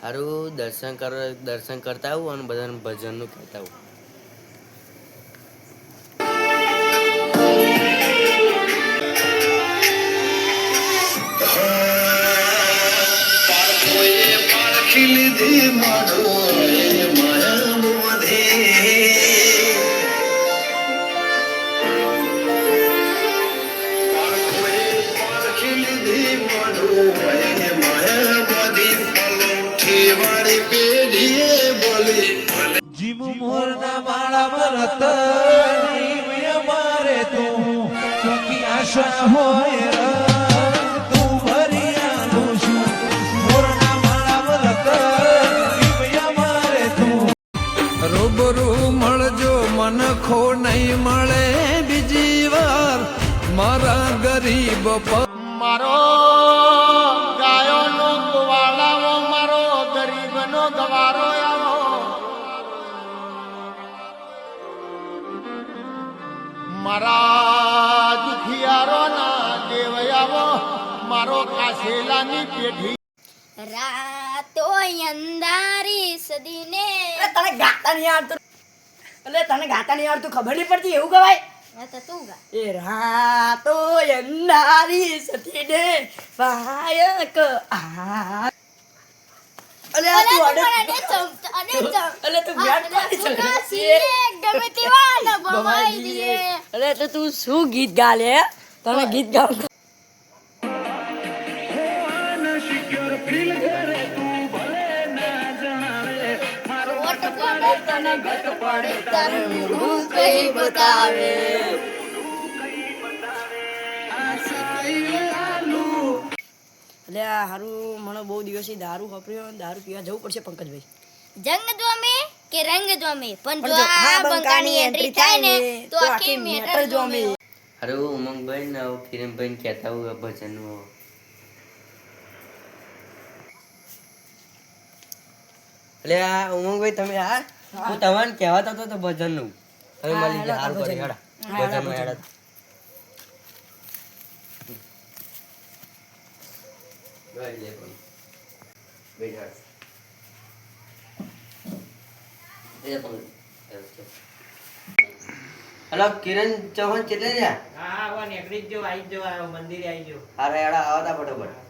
સારું દર્શન કર દર્શન કરતા આવું અને બધાને ભજનનું કહેતા આવું. પારખોએ મોરના માળા મરત મારે તું. ચોકી આશા હોય રૂબરૂ મળજો મન ખો નહીં મળે બીજી વાર. મારા ગરીબ પર મારો મારા દુખિયારો ના દેવ આવો. મારો કાશેલાની પેઢી. રાતો અંધારી સદીને. તને ગાતા નહીં આવતું એટલે તને ગાતા નહીં આવતું ખબર નહીં પડતી એવું કહેવાય? એ રાતો અંધારી સદીને વાયક આ અલે આ તું અડે. અલે તું ગાટ પાડી ગમે તેવા ન ભમાઈ દીએ અલે એટલે તું શું ગીત ગાલે તમે ગીત ગાવ તને ઘટ પડે તારું કઈ બતાવે એટલે આ હારું મને બહુ દિવસથી દારૂ હપર્યો દારૂ પીવા જવું પડશે પંકજભાઈ. જંગ જોમે કે રંગ જોમે પણ જો આ બંકાની એન્ટ્રી થાય ને તો આખી મેટર જોમે અરે ઉમંગભાઈ ને કિરણભાઈ ને કહેતા હોય ભજન એટલે આ ઉમંગભાઈ તમે આ હું. તમને કહેવાતો હતો તો ભજનનું. તમે મળી ગયા સારું કરી ભજન. હેડા. ભજન. હેડા. ગાડી લે પણ. બેઠાડ. એ પણ. હલો કિરણ ચૌહાણ કેટલે રહ્યા હા હા વા નીકળી જ જો આવી જ જો મંદિરે આવી જો અરે હેડા આવતા ફટોફટ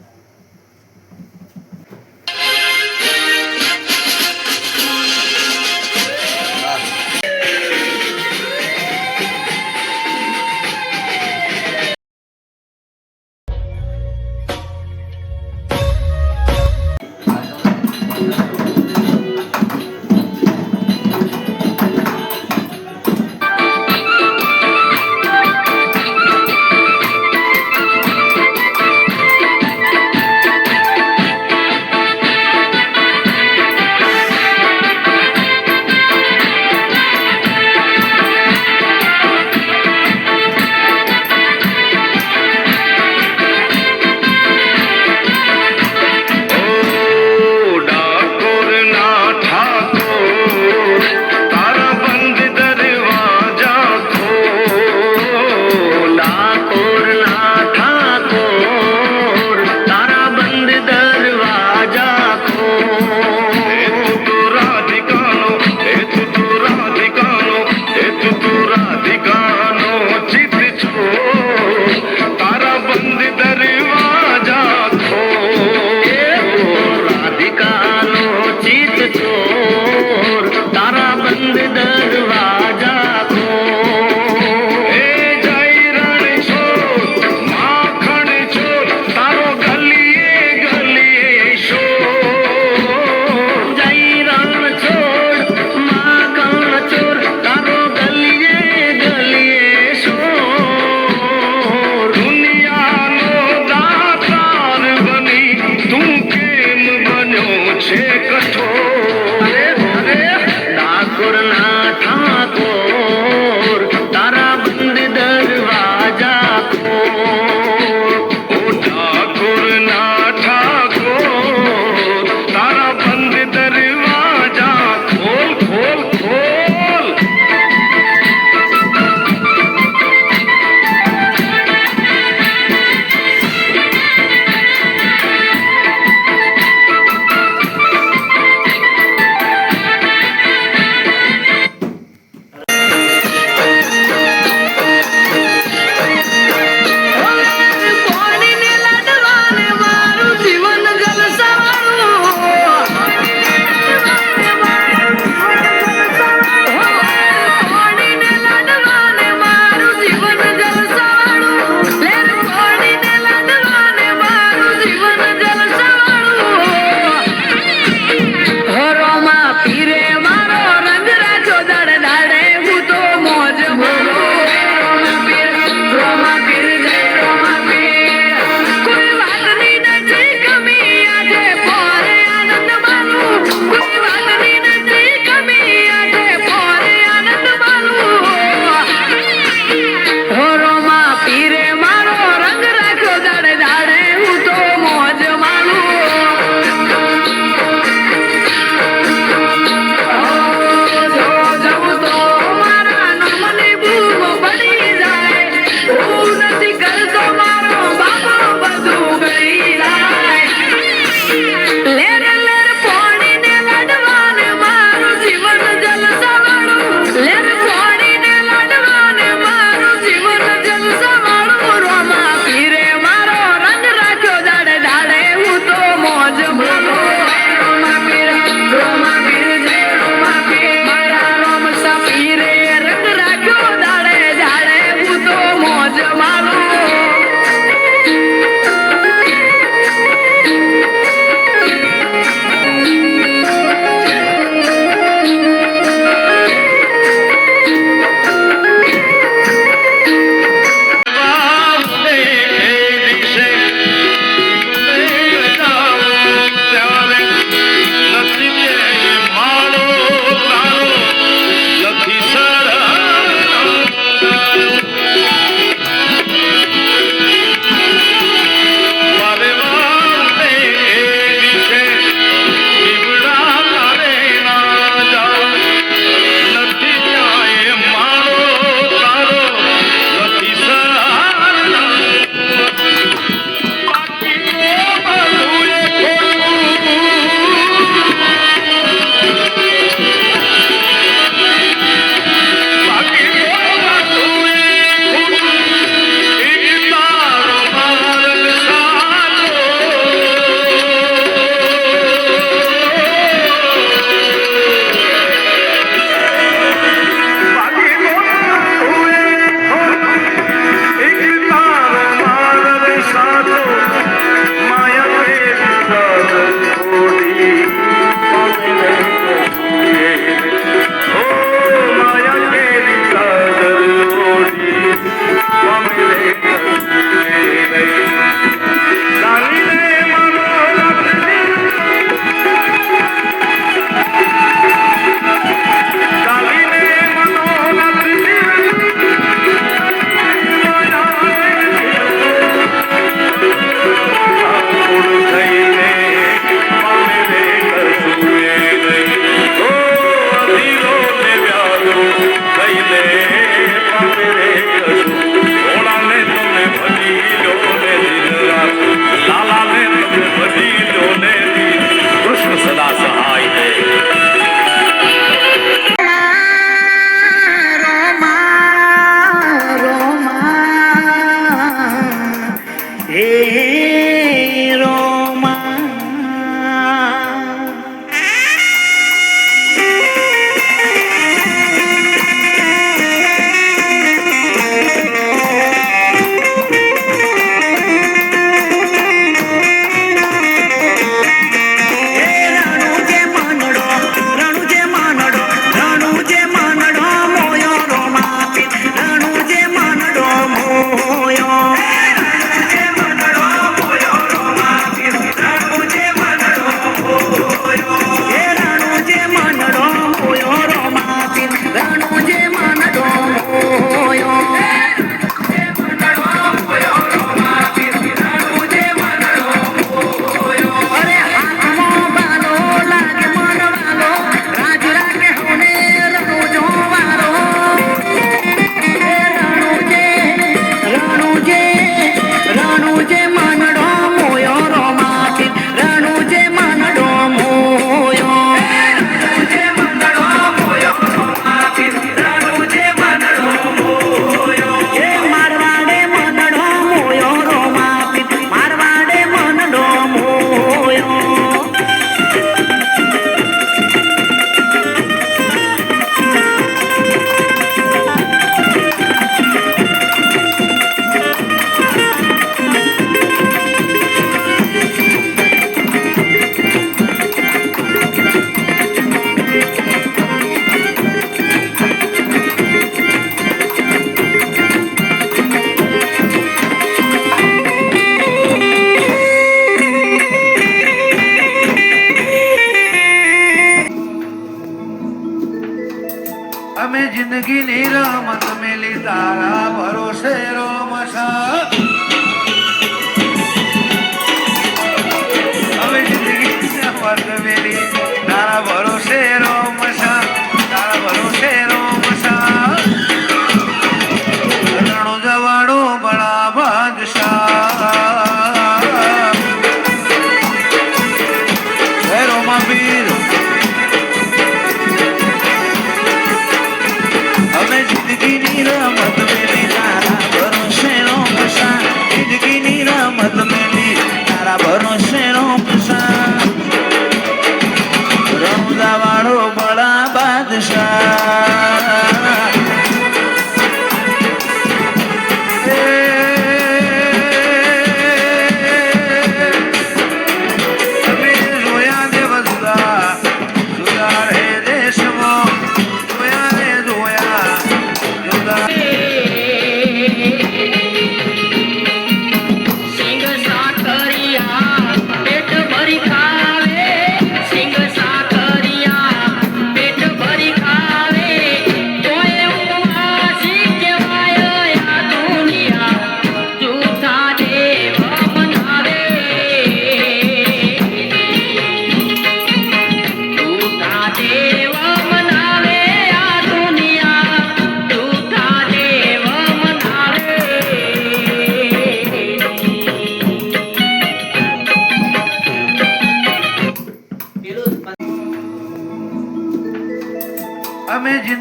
Yeah.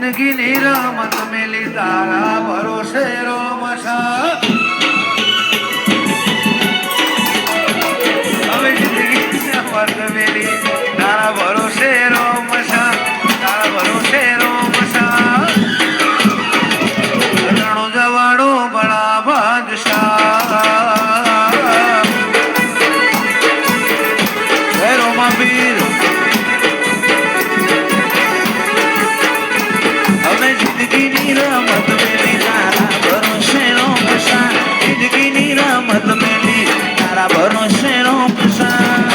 જિંદગીની રમત મેલી તારા ભરોસે તારા ભરોસે